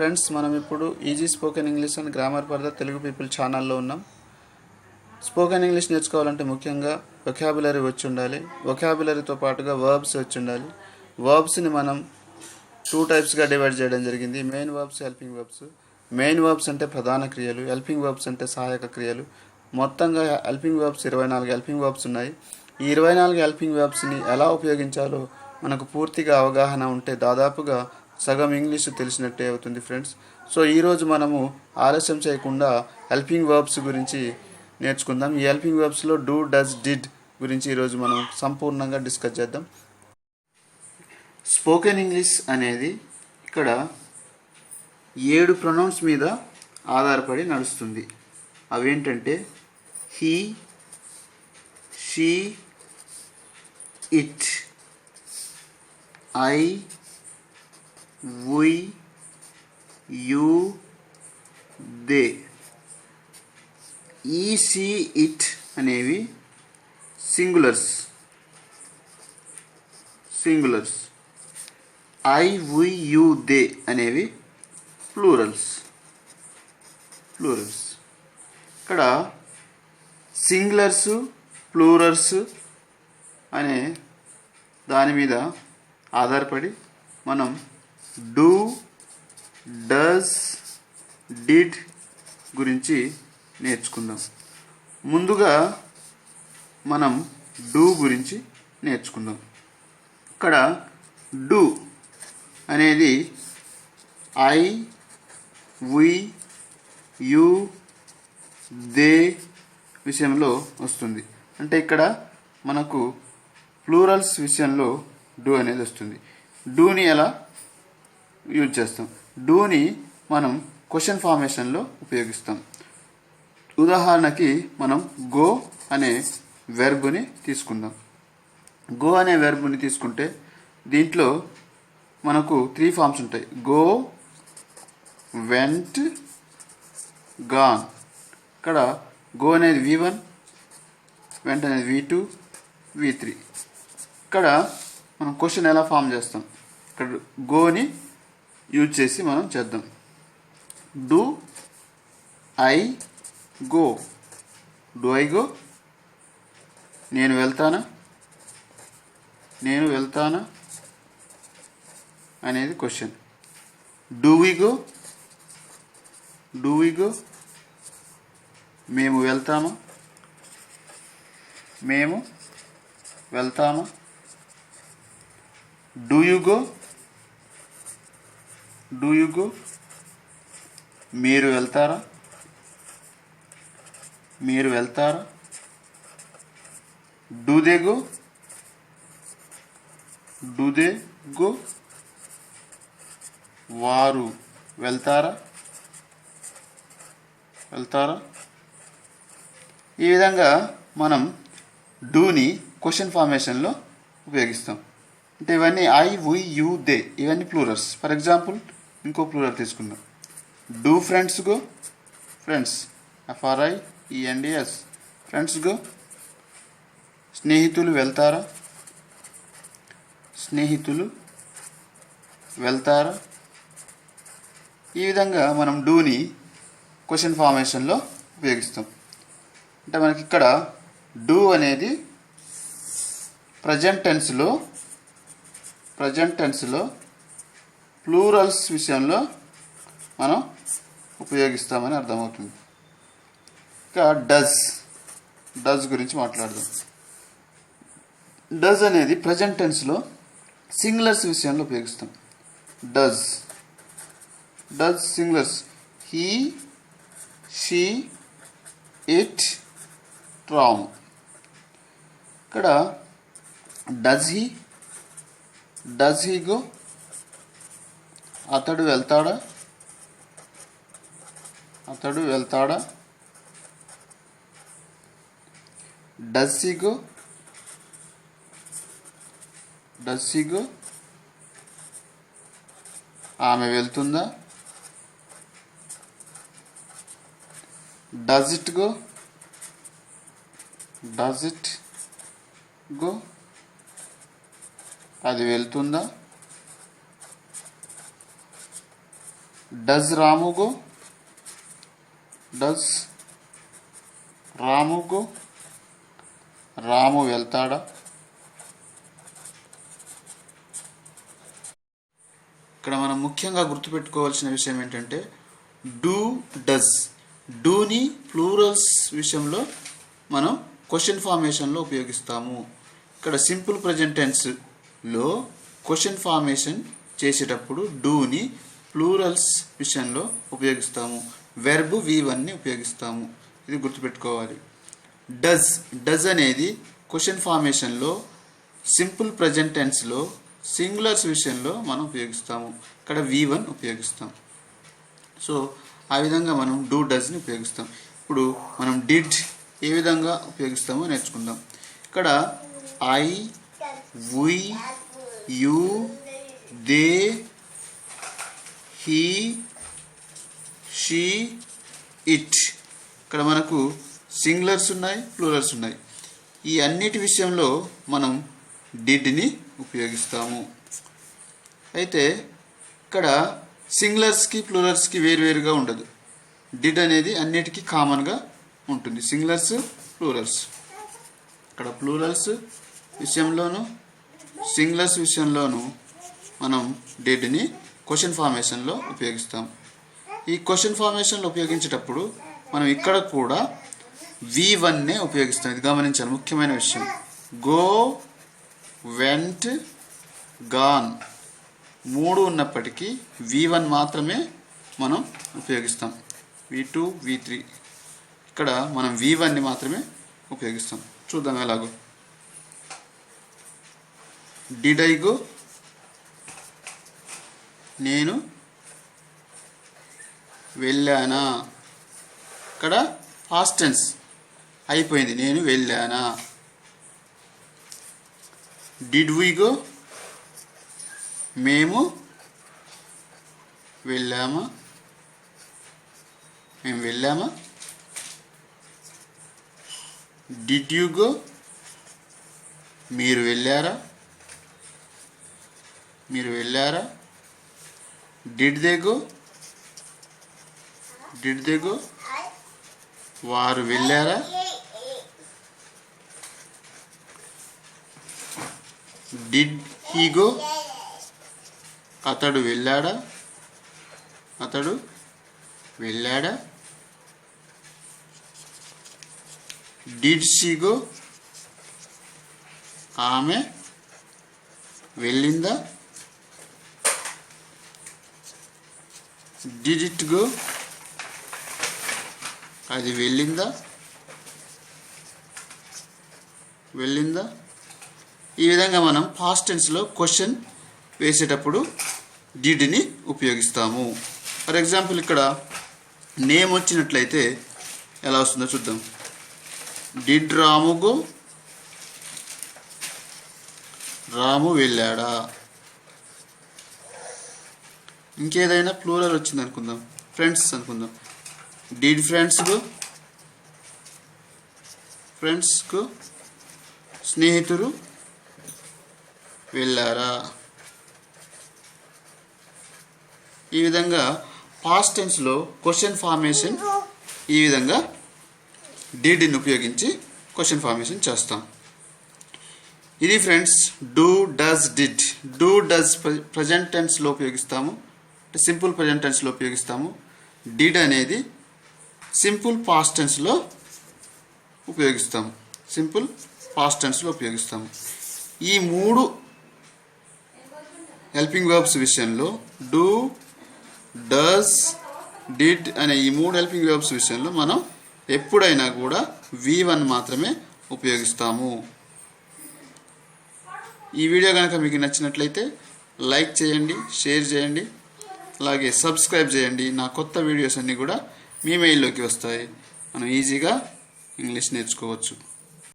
Friends మనం ఇప్పుడు easy spoken English and grammar for the Telugu people ఛానల్లో ఉన్నాం. స్పోకెన్ ఇంగ్లీష్ నేర్చుకోవాలంటే ముఖ్యంగా వొకాబులరీ వచ్చి ఉండాలి వొకాబులరీతో పాటుగా వర్బ్స్ వచ్చి ఉండాలి వర్బ్స్ని మనం టూ టైప్స్గా డివైడ్ చేయడం జరిగింది. Main verbs helping verbs main verbs అంటే ప్రధాన క్రియలు హెల్పింగ్ వర్బ్స్ అంటే సహాయక క్రియలు. మొత్తంగా హెల్పింగ్ వర్బ్స్ ఇరవై నాలుగు హెల్పింగ్ వర్బ్స్ ఉన్నాయి. ఈ ఇరవై నాలుగు హెల్పింగ్ వర్బ్స్ని ఎలా ఉపయోగించాలో మనకు పూర్తిగా అవగాహన ఉంటే దాదాపుగా సగం ఇంగ్లీష్ తెలిసినట్టే అవుతుంది ఫ్రెండ్స్. సో ఈరోజు మనము ఆలస్యం చేయకుండా హెల్పింగ్ వర్బ్స్ గురించి నేర్చుకుందాం. ఈ హెల్పింగ్ వర్బ్స్లో డూ డస్ డిడ్ గురించి ఈరోజు మనం సంపూర్ణంగా డిస్కస్ చేద్దాం. స్పోకెన్ ఇంగ్లీష్ అనేది ఇక్కడ ఏడు ప్రొనౌన్స్ మీద ఆధారపడి నడుస్తుంది. అవేంటంటే he she it I we, you, they. He she it అనేవి singulars. Singulars. I we you they అనేవి ప్లూరల్స్. ప్లూరల్స్. ఇక్కడ సింగులర్స్ ప్లూరల్స్ అనే దాని మీద ఆధారపడి మనం డూ డస్ డిడ్ గురించి నేర్చుకుందాం. ముందుగా మనం డూ గురించి నేర్చుకుందాం. ఇక్కడ డూ అనేది ఐ వి యు దే విషయంలో వస్తుంది. అంటే ఇక్కడ మనకు ప్లూరల్స్ విషయంలో డూ అనేది వస్తుంది. డూని ఎలా యూజ్ చేస్తాం. డూని మనం క్వశ్చన్ ఫార్మేషన్లో ఉపయోగిస్తాం. ఉదాహరణకి మనం గో అనే వెర్బ్ని తీసుకుందాం. గో అనే వెర్బ్ని తీసుకుంటే దీంట్లో మనకు త్రీ ఫార్మ్స్ ఉంటాయి. Go went gone. ఇక్కడ గో అనేది వి వన్ వెంట్ అనేది వి టూ వి త్రీ. ఇక్కడ మనం క్వశ్చన్ ఎలా ఫామ్ చేస్తాం? ఇక్కడ గోని యూజ్ చేసి మనం చేద్దాం. Do I go. Do I go. నేను వెళ్తానా? నేను వెళ్తానా? అనేది question. Do we go? Do we go. మేము వెళ్తాము? మేము వెళ్తాము? Do you go? Do you go మీరు వెళ్తారా? మీరు వెళ్తారా? Do they go do they go వారు వెళ్తారా? వెళ్తారా? ఈ విధంగా మనం డూని క్వశ్చన్ ఫార్మేషన్లో ఉపయోగిస్తాం. అంటే ఇవన్నీ ఐ వుయ్ యూ దే ఇవన్నీ ప్లూరల్స్ ఫర్ ఎగ్జాంపుల్ ఇంకో ప్లూరల్ తీసుకుందాం. Do friends go friends F R I E N D S friends go స్నేహితులు వెళ్తారా? స్నేహితులు వెళ్తారా? ఈ విధంగా మనం డూని క్వశ్చన్ ఫార్మేషన్లో ఉపయోగిస్తాం. అంటే మనకి ఇక్కడ డూ అనేది ప్రజెంట్ టెన్స్లో ప్రజెంట్ టెన్స్లో ప్లూరల్స్ విషయంలో మనం ఉపయోగిస్తామని అర్థమవుతుంది. ఇంకా డజ్ డజ్ గురించి మాట్లాడదాం. డజ్ అనేది ప్రజెంట్ టెన్స్లో సింగులర్స్ విషయంలో ఉపయోగిస్తాం. Does does singulars. He she it tram. ఇక్కడ does he does he go అతడు వెళ్తాడా? అతడు వెళ్తాడా? Does he go does he go ఆమె వెళ్తుందా? Does it go does it go అది వెళ్తుందా? Does Ramu go does Ramu go Ramu వెళ్తాడా? ఇక్కడ మనం ముఖ్యంగా గుర్తుపెట్టుకోవాల్సిన విషయం ఏంటంటే డూ డస్ డూని ప్లూరల్స్ విషయంలో మనం క్వశ్చన్ ఫార్మేషన్లో ఉపయోగిస్తాము. ఇక్కడ సింపుల్ ప్రజెంటెన్స్లో క్వశ్చన్ ఫార్మేషన్ చేసేటప్పుడు డూని ప్లూరల్స్ విషయంలో ఉపయోగిస్తాము. వెర్బ్ వి వన్ని ఉపయోగిస్తాము. ఇది గుర్తుపెట్టుకోవాలి. డజ్ డజ్ అనేది క్వశ్చన్ ఫార్మేషన్లో సింపుల్ ప్రజెంట్ టెన్స్లో సింగులర్స్ విషయంలో మనం ఉపయోగిస్తాము. ఇక్కడ వి వన్ ఉపయోగిస్తాం. సో ఆ విధంగా మనం డూ డజ్ని ఉపయోగిస్తాం. ఇప్పుడు మనం డిడ్ ఏ విధంగా ఉపయోగిస్తామో నేర్చుకుందాం. ఇక్కడ I we you they he she it. ఇక్కడ మనకు సింగులర్స్ ఉన్నాయి ప్లూరల్స్ ఉన్నాయి. ఈ అన్నిటి విషయంలో మనం డిడ్ని ఉపయోగిస్తాము. అయితే ఇక్కడ సింగులర్స్కి ప్లూరల్స్కి వేరువేరుగా ఉండదు. డిడ్ అనేది అన్నిటికీ కామన్గా ఉంటుంది. Singulars plurals. ఇక్కడ ప్లూరల్స్ విషయంలోను సింగులర్స్ విషయంలోను మనం డిడ్ని క్వశ్చన్ ఫార్మేషన్లో ఉపయోగిస్తాం. ఈ క్వశ్చన్ ఫార్మేషన్లో ఉపయోగించేటప్పుడు మనం ఇక్కడ కూడా వి వన్నే ఉపయోగిస్తాం. ఇది గమనించాలి. ముఖ్యమైన విషయం. గో వెంట్ గాన్ మూడు ఉన్నప్పటికీ వి వన్ మాత్రమే మనం ఉపయోగిస్తాం. వి టూ వి త్రీ ఇక్కడ మనం వి వన్ని మాత్రమే ఉపయోగిస్తాం. చూద్దాం ఎలాగో. డిడ్ ఐ గో నేను వెళ్ళానా? ఇక్కడ ఆస్టెన్స్ అయిపోయింది. నేను వెళ్ళానా? డిడ్ వి గో మేము వెళ్ళామా? మేము వెళ్ళామా? డిడ్ యు గో మీరు వెళ్ళారా? మీరు వెళ్ళారా? Did they go did they go వారు వెళ్ళారా? డిడ్ హీ గో అతడు వెళ్ళాడా? అతడు వెళ్ళాడా? డిడ్ షీ గో ఆమె వెళ్ళిందా? డిడ్ ఇట్ గో అది వెళ్ళిందా? వెళ్ళిందా? ఈ విధంగా మనం పాస్ట్ టెన్స్లో క్వశ్చన్ వేసేటప్పుడు డిడ్ని ఉపయోగిస్తాము. ఫర్ ఎగ్జాంపుల్ ఇక్కడ నేమ్ వచ్చినట్లయితే ఎలా వస్తుందో చూద్దాం. డిడ్ రాము గో రాము వెళ్ళాడా? ఇంకేదైనా ప్లూరల్ వచ్చింది అనుకుందాం. ఫ్రెండ్స్ అనుకుందాం. డిడ్ ఫ్రెండ్స్కు ఫ్రెండ్స్కు స్నేహితులు వెళ్ళారా? ఈ విధంగా పాస్ట్ టెన్స్లో క్వశ్చన్ ఫార్మేషన్ ఈ విధంగా డీడీని ఉపయోగించి క్వశ్చన్ ఫార్మేషన్ చేస్తాం. ఇది friends do does did do does present టెన్స్లో ఉపయోగిస్తాము. సింపుల్ ప్రజెంట్ టెన్స్లో ఉపయోగిస్తాము. డిడ్ అనేది సింపుల్ పాస్ట్ టెన్స్లో ఉపయోగిస్తాము. సింపుల్ పాస్ట్ టెన్స్లో ఉపయోగిస్తాము. ఈ మూడు హెల్పింగ్ వర్బ్స్ విషయంలో డూ డస్ డిడ్ అనే ఈ మూడు హెల్పింగ్ వర్బ్స్ విషయంలో మనం ఎప్పుడైనా కూడా వి వన్ మాత్రమే ఉపయోగిస్తాము. ఈ వీడియో కనుక మీకు నచ్చినట్లయితే లైక్ చేయండి షేర్ చేయండి. అలాగే సబ్స్క్రైబ్ చేయండి. నా కొత్త వీడియోస్ అన్నీ కూడా మీ మెయిల్లోకి వస్తాయి. మనం ఈజీగా ఇంగ్లీష్ నేర్చుకోవచ్చు.